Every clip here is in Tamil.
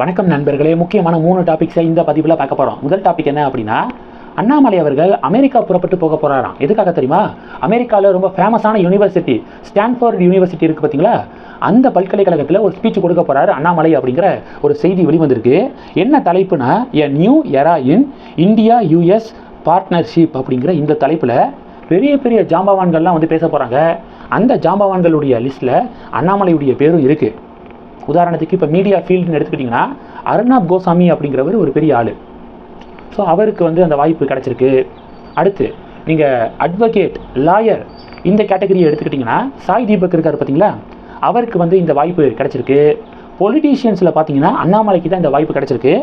வணக்கம் நண்பர்களே. முக்கியமான மூணு டாபிக்ஸை இந்த பதிவில் பார்க்க போகிறோம் முதல் டாபிக் என்ன அப்படின்னா அண்ணாமலை அவர்கள் அமெரிக்கா புறப்பட்டு போக போகிறாராம் எதுக்காக தெரியுமா? அமெரிக்காவில் ரொம்ப ஃபேமஸான யூனிவர்சிட்டி ஸ்டான்ஃபோர்ட் யூனிவர்சிட்டி இருக்குது பார்த்தீங்களா அந்த பல்கலைக்கழகத்தில் ஒரு ஸ்பீச் கொடுக்க போகிறாரு அண்ணாமலை அப்படிங்கிற ஒரு செய்தி வெளிவந்திருக்கு. என்ன தலைப்புனா a new era in India US partnership அப்படிங்கிற இந்த தலைப்பில் பெரிய பெரிய ஜாம்பவான்கள்லாம் வந்து பேச போகிறாங்க அந்த ஜாம்பவான்களுடைய லிஸ்ட்டில் அண்ணாமலையுடைய பேரும் இருக்குது உதாரணத்துக்கு இப்போ மீடியா ஃபீல்டுன்னு எடுத்துக்கிட்டிங்கன்னா அருணாப் கோசாமி அப்படிங்கிறவர் ஒரு பெரிய ஆள். ஸோ அவருக்கு வந்து அந்த வாய்ப்பு கிடச்சிருக்கு. அடுத்து நீங்கள் அட்வொகேட் லாயர் இந்த கேட்டகரியை எடுத்துக்கிட்டிங்கன்னா சாய் தீபக் இருக்கார் பார்த்தீங்களா? அவருக்கு வந்து இந்த வாய்ப்பு கிடச்சிருக்கு. பொலிட்டீஷியன்ஸில் பார்த்தீங்கன்னா அண்ணாமலைக்கு தான் இந்த வாய்ப்பு கிடச்சிருக்கு.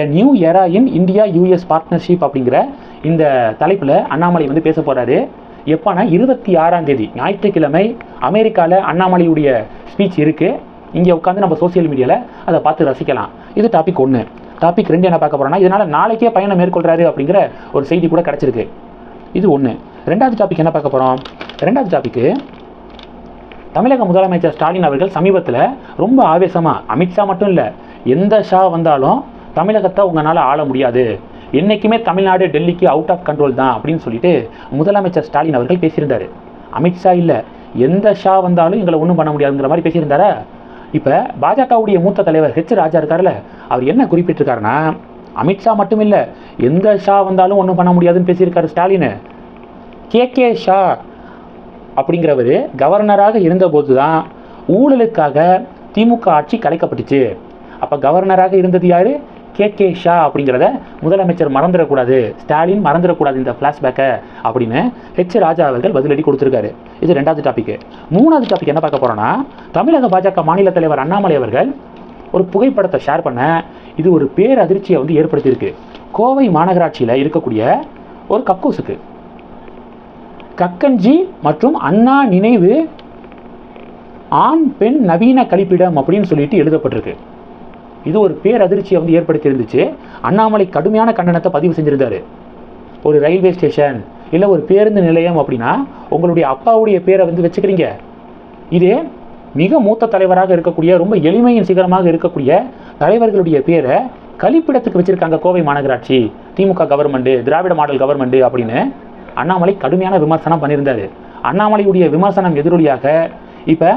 A new era in India US partnership அப்படிங்கிற இந்த தலைப்பில் அண்ணாமலை வந்து பேச போகிறாரு எப்போனா இருபத்தி ஆறாம் தேதி ஞாயிற்றுக்கிழமை அமெரிக்காவில் அண்ணாமலையுடைய ஸ்பீச் இருக்குது இங்கே உட்காந்து நம்ம சோஷியல் மீடியாவில் அதை பார்த்து ரசிக்கலாம். இது டாபிக் ஒன்று டாபிக் ரெண்டு என்ன பார்க்க போகிறோம்னா இதனால் நாளைக்கே பயணம் மேற்கொள்கிறாரு அப்படிங்கிற ஒரு செய்தி கூட கிடச்சிருக்கு. இது ஒன்று ரெண்டாவது டாபிக் என்ன பார்க்க போகிறோம் ரெண்டாவது டாபிக்கு தமிழக முதலமைச்சர் ஸ்டாலின் அவர்கள் சமீபத்தில் ரொம்ப ஆவேசமாக அமித்ஷா மட்டும் இல்லை எந்த ஷா வந்தாலும் தமிழகத்தை உங்களால் ஆள முடியாது. என்றைக்குமே தமிழ்நாடு டெல்லிக்கு அவுட் ஆஃப் கண்ட்ரோல் தான் அப்படின்னு சொல்லிட்டு முதலமைச்சர் ஸ்டாலின் அவர்கள் பேசியிருந்தார். அமித்ஷா இல்லை எந்த ஷா வந்தாலும் எங்களை ஒன்றும் பண்ண முடியாதுங்கிற மாதிரி பேசியிருந்தாரா? இப்போ பாஜகவுடைய மூத்த தலைவர் ஹெச் ராஜா இருக்கார்ல அவர் என்ன குறிப்பிட்டிருக்காருன்னா அமித்ஷா மட்டும் இல்லை எந்த ஷா வந்தாலும் ஒன்றும் பண்ண முடியாதுன்னு பேசியிருக்காரு ஸ்டாலின். கே கே ஷா அப்படிங்கிறவர் கவர்னராக இருந்தபோது தான் ஊழலுக்காக திமுக ஆட்சி கலைக்கப்பட்டுச்சு. அப்போ கவர்னராக இருந்தது யார்? கே கே ஷா அப்படிங்கிறத முதலமைச்சர் மறந்துடக்கூடாது ஸ்டாலின் மறந்துடக்கூடாது இந்த ஃப்ளாஷ்பேக்கை அப்படின்னு ஹெச் ராஜா அவர்கள் பதிலடி கொடுத்துருக்காரு. இது ரெண்டாவது டாபிக் மூணாவது டாபிக் என்ன பார்க்க போகிறோன்னா தமிழக பாஜக மாநில தலைவர் அண்ணாமலை அவர்கள் ஒரு புகைப்படத்தை ஷேர் பண்ண இது ஒரு பேரதிர்ச்சியை வந்து ஏற்படுத்தியிருக்கு. கோவை மாநகராட்சியில் இருக்கக்கூடிய ஒரு கக்கூசுக்கு. கக்கன்ஜி மற்றும் அண்ணா நினைவு ஆண் பெண் நவீன கழிப்பிடம் அப்படின்னு சொல்லிட்டு எழுதப்பட்டிருக்கு. இது ஒரு பேரதிர்ச்சியை வந்து ஏற்படுத்தி இருந்துச்சு அண்ணாமலை கடுமையான கண்டனத்தை பதிவு செஞ்சிருந்தாரு. ஒரு ரயில்வே ஸ்டேஷன் இல்லை ஒரு பேருந்து நிலையம் அப்படின்னா உங்களுடைய அப்பாவுடைய பேரை வந்து வச்சுக்கிறீங்க. இதே மிக மூத்த தலைவராக இருக்கக்கூடிய ரொம்ப எளிமையின் சிகரமாக இருக்கக்கூடிய தலைவர்களுடைய பேரை கழிப்பிடத்துக்கு வச்சிருக்காங்க கோவை மாநகராட்சி. DMK government Dravida model government அப்படின்னு அண்ணாமலை கடுமையான விமர்சனம் பண்ணியிருந்தாரு. அண்ணாமலையுடைய விமர்சனம் எதிரொலியாக இப்போ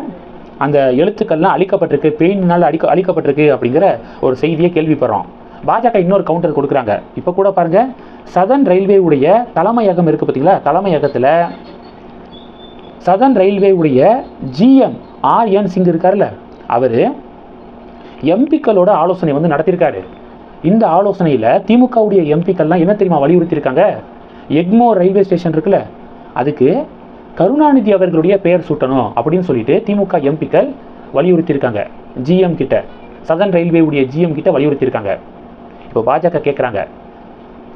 அந்த எழுத்துக்கள்லாம் அழிக்கப்பட்டிருக்கு பெயினால் அழிக்க அழிக்கப்பட்டிருக்கு அப்படிங்கிற ஒரு செய்தியை கேள்விப்படுறோம். பாஜக இன்னொரு கவுண்டர் கொடுக்குறாங்க. இப்போ கூட பாருங்க சதன் ரயில்வேவுடைய தலைமையகம் இருக்குது பார்த்தீங்களா தலைமையகத்தில் சதன் ரயில்வேவுடைய ஜிஎம் ஆர்என் சிங் இருக்கார்ல அவர் எம்பிக்களோட ஆலோசனை வந்து நடத்தியிருக்காரு. இந்த ஆலோசனையில் திமுகவுடைய எம்பிக்கள்லாம் என்ன தெரியுமா வலியுறுத்தியிருக்காங்க? எக்மோ ரயில்வே ஸ்டேஷன் இருக்குல்ல அதுக்கு கருணாநிதி அவர்களுடைய பெயர் சூட்டணும் அப்படின்னு சொல்லிட்டு திமுக எம்பிக்கள் வலியுறுத்தியிருக்காங்க. ஜிஎம் கிட்ட சதன் ரயில்வேவுடைய ஜிஎம் கிட்ட வலியுறுத்தியிருக்காங்க. இப்போ பாஜக கேட்குறாங்க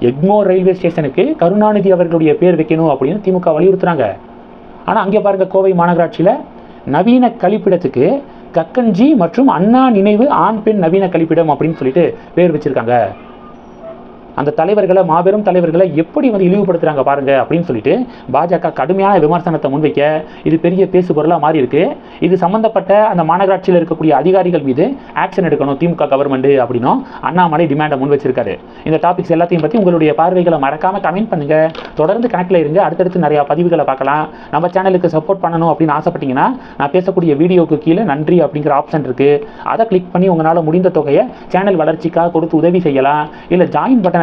எக்மோ ரயில்வே ஸ்டேஷனுக்கு கருணாநிதி அவர்களுடைய பேர் வைக்கணும் அப்படின்னு திமுக வலியுறுத்துறாங்க. ஆனால் அங்கே பாருங்க கோவை மாநகராட்சியில் நவீன கழிப்பிடத்துக்கு கக்கன்ஜி மற்றும் அண்ணா நினைவு ஆண் பெண் நவீன கழிப்பிடம் அப்படின்னு சொல்லிட்டு பேர் வச்சுருக்காங்க. அந்த தலைவர்களை மாபெரும் தலைவர்களை எப்படி வந்து இழிவுபடுத்துகிறாங்க பாருங்க அப்படின்னு சொல்லிட்டு பாஜக கடுமையான விமர்சனத்தை முன்வைக்க இது பெரிய பேசு பொருளாக மாறி இருக்கு இது சம்பந்தப்பட்ட அந்த மாநகராட்சியில் இருக்கக்கூடிய அதிகாரிகள் மீது ஆக்ஷன் எடுக்கணும் திமுக கவர்மெண்ட் அப்படின்னும் அண்ணாமலை டிமாண்டை முன் வச்சிருக்காரு இந்த டாபிக்ஸ் எல்லாத்தையும் பற்றி உங்களுடைய பார்வைகளை மறக்காம கமெண்ட் பண்ணுங்க. தொடர்ந்து கணக்கில் இருங்க. அடுத்தடுத்து நிறைய பதிவுகளை பார்க்கலாம். நம்ம சேனலுக்கு சப்போர்ட் பண்ணணும் அப்படின்னு ஆசைப்பட்டீங்கன்னா நான் பேசக்கூடிய வீடியோக்கு கீழே நன்றி அப்படிங்கிற ஆப்ஷன் இருக்கு. அதை கிளிக் பண்ணி உங்களால் முடிந்த தொகையை சேனல் வளர்ச்சிக்காக கொடுத்து உதவி செய்யலாம். இல்லை ஜாயின் பட்டன்